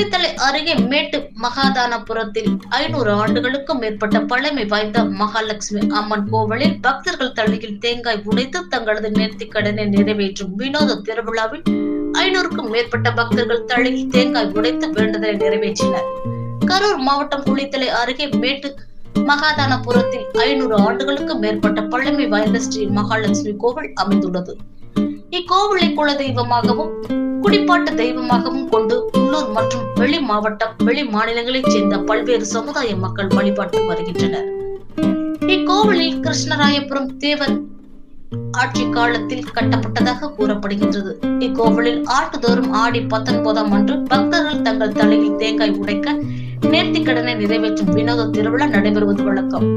குளித்தலை அருகே மேட்டு மகாதானபுரத்தில் ஐநூறு ஆண்டுகளுக்கும் மேற்பட்ட பழமை வாய்ந்த மகாலட்சுமி அம்மன் கோவிலில் பக்தர்கள் தள்ளியில் தேங்காய் உடைத்து தங்களது நேர்த்திக் கடனை நிறைவேற்றும் வினோத திருவிழாவில் ஐநூறுக்கும் மேற்பட்ட பக்தர்கள் தள்ளியில் தேங்காய் உடைத்து வேண்டுதலை நிறைவேற்றினர். கரூர் மாவட்டம் குளித்தலை அருகே மேட்டு மகாதானபுரத்தில் ஐநூறு ஆண்டுகளுக்கும் மேற்பட்ட பழமை வாய்ந்த ஸ்ரீ மகாலட்சுமி கோவில் அமைந்துள்ளது. இக்கோவிலை குல தெய்வமாகவும் குடிப்பாட்டு தெய்வமாகவும் கொண்டு உள்ளூர் மற்றும் வெளி மாவட்டம் வெளி மாநிலங்களைச் சேர்ந்த பல்வேறு சமுதாய மக்கள் வழிபாட்டு வருகின்றனர். இக்கோவிலில் கிருஷ்ணராயபுரம் தேவர் ஆட்சி காலத்தில் கட்டப்பட்டதாக கூறப்படுகின்றது. இக்கோவிலில் ஆண்டுதோறும் ஆடி பத்தொன்பதாம் அன்று பக்தர்கள் தங்கள் தலையில் தேங்காய் உடைக்க நேர்த்திக் கடனை நிறைவேற்றும் வினோத திருவிழா நடைபெறுவது வழக்கம்.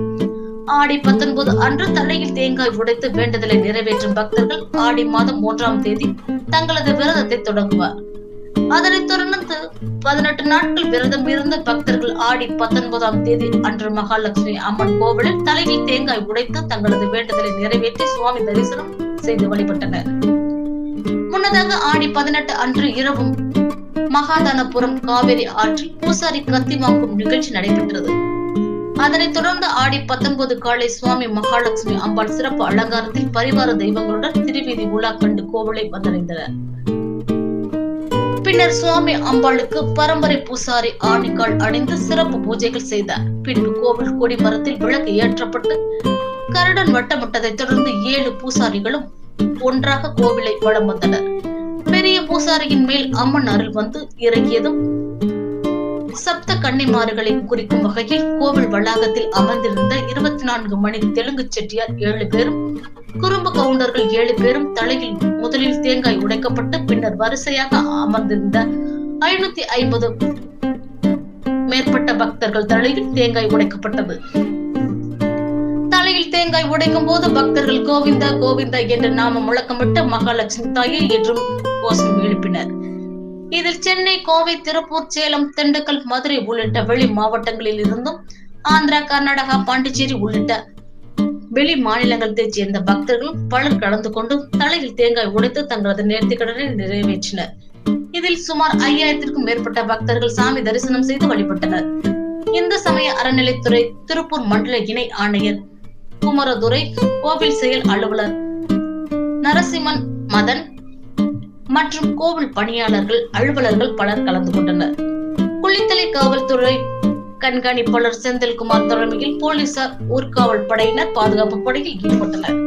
ஆடி பத்தொன்பது அன்று தலையில் தேங்காய் உடைத்து வேண்டுதலை நிறைவேற்றும் பக்தர்கள் ஆடி மாதம் மூன்றாம் தேதி தங்களது விரதத்தை தொடங்குவார். அதனைத் தொடர்ந்து பதினெட்டு நாட்கள் விரதம் இருந்த பக்தர்கள் ஆடி பத்தொன்பதாம் தேதி அன்று மகாலட்சுமி அம்மன் கோவிலில் தலையில் தேங்காய் உடைத்து தங்களது வேண்டுதலை நிறைவேற்றி சுவாமி தரிசனம் செய்து வழிபட்டனர். முன்னதாக ஆடி பதினெட்டு அன்று இரவும் மகாதானபுரம் காவேரி ஆற்றில் பூசாரி கத்திமாக்கும் நிகழ்ச்சி நடைபெற்றது. அதனைத் தொடர்ந்து ஆடி பத்தொன்பது காலை சுவாமி மகாலட்சுமி அம்பாள் சிறப்பு அலங்காரத்தில் பரிவார தெய்வங்களுடன் திருவீதி உலா கண்டு கோவிலை வந்தடைந்தனர். பின்னர் சுவாமி அம்பாளுக்கு பரம்பரை பூசாரி ஆணிக்கால் அணிந்து சிறப்பு பூஜைகள் செய்தார். பின்பு கோவில் கொடி மரத்தில் விளக்கு ஏற்றப்பட்டு கருடன் வட்டமிட்டதை தொடர்ந்து ஏழு பூசாரிகளும் ஒன்றாக கோவிலை வளம் வந்தனர். பெரிய பூசாரியின் மேல் அம்மன் அருள் வந்து இறங்கியதும் சப்த குறிக்கும் வகையில் கோவில் வளாகத்தில் அமர்ந்திருந்த இருபத்தி நான்கு மணி தெலுங்கு செட்டியார் ஏழு பேரும் குறும்பு கவுண்டர்கள் ஏழு பேரும் தலையில் முதலில் தேங்காய் உடைக்கப்பட்டு பின்னர் வரிசையாக அமர்ந்திருந்த ஐநூத்தி ஐம்பது மேற்பட்ட பக்தர்கள் தலையில் தேங்காய் உடைக்கப்பட்டது. தலையில் தேங்காய் உடைக்கும் போது பக்தர்கள் கோவிந்தா கோவிந்தா என்ற நாம முழக்கமிட்டு மகாலட்சுமி தாயை என்றும் கோஷம் எழுப்பினர். இதில் சென்னை கோவை திருப்பூர் சேலம் திண்டுக்கல் மதுரை உள்ளிட்ட வெளி மாவட்டங்களில் இருந்தும் ஆந்திரா கர்நாடகா பாண்டிச்சேரி உள்ளிட்ட வெளி மாநிலங்களைச் சேர்ந்த பக்தர்கள் பலர் கலந்து கொண்டு தலையில் தேங்காய் உடைத்து தங்களது நேர்த்திக்கடனை நிறைவேற்றினர். இதில் சுமார் ஐயாயிரத்திற்கும் மேற்பட்ட பக்தர்கள் சாமி தரிசனம் செய்து வழிபட்டனர். இந்து சமய அறநிலைத்துறை திருப்பூர் மண்டல இணை ஆணையர் குமரதுரை கோவில் செயல் அலுவலர் நரசிம்மன் மதன் மற்றும் கோவில் பணியாளர்கள் அலுவலர்கள் பலர் கலந்து கொண்டனர். குளித்தலை காவல்துறை கண்காணிப்பாளர் செந்தில்குமார் தலைமையில் போலீசார் ஊர்காவல் படையினர் பாதுகாப்பு படையில் ஈடுபட்டனர்.